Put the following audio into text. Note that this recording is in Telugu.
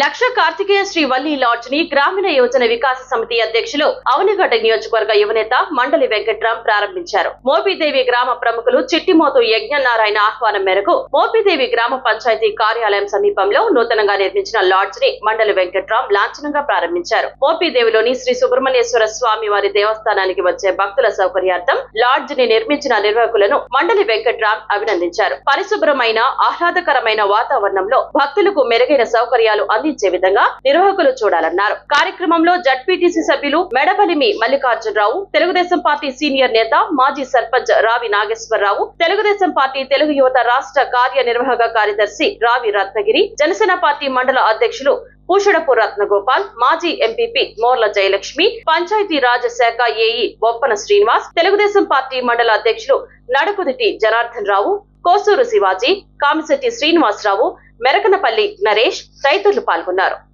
లక్ష కార్తికేయ శ్రీ వల్లి లాడ్జ్ని గ్రామీణ యువజన వికాస సమితి అధ్యక్షులు అవనిగడ్డ నియోజకవర్గ యువనేత మండలి వెంకట్రామ్ ప్రారంభించారు. మోపిదేవి గ్రామ ప్రముఖులు చిట్టిమోతు యజ్ఞనారాయణ ఆహ్వానం మేరకు మోపిదేవి గ్రామ పంచాయతీ కార్యాలయం సమీపంలో నూతనంగా నిర్మించిన లాడ్జ్ని మండలి వెంకట్రామ్ లాంఛనంగా ప్రారంభించారు. మోపిదేవిలోని శ్రీ సుబ్రహ్మణ్యేశ్వర స్వామి వారి దేవస్థానానికి వచ్చే భక్తుల సౌకర్యార్థం లాడ్జ్ని నిర్మించిన నిర్వాహకులను మండలి వెంకట్రామ్ అభినందించారు. పరిశుభ్రమైన ఆహ్లాదకరమైన వాతావరణంలో భక్తులకు మెరుగైన సౌకర్యాలు అందించే విధంగా నిర్వాహకులు చూడాలన్నారు. కార్యక్రమంలో జడ్పీటీసీ సభ్యులు మెడపలిమి మల్లికార్జునరావు తెలుగుదేశం పార్టీ సీనియర్ నేత మాజీ సర్పంచ్ రావి నాగేశ్వరరావు తెలుగుదేశం పార్టీ తెలుగు యువత రాష్ట్ర కార్యనిర్వాహక కార్యదర్శి రావి రత్నగిరి జనసేన పార్టీ మండల అధ్యక్షులు పూషడపు రత్నగోపాల్ మాజీ ఎంపీపీ మోర్ల జయలక్ష్మి పంచాయతీ రాజ్ శాఖ ఏఈ బొప్పన శ్రీనివాస్ తెలుగుదేశం పార్టీ మండల అధ్యక్షులు నడుకుదిటి జనార్దన్ రావు కోసూరు శివాజీ కామిశెట్టి శ్రీనివాసరావు మెరకనపల్లి నరేష్ తదితరులు పాల్గొన్నారు.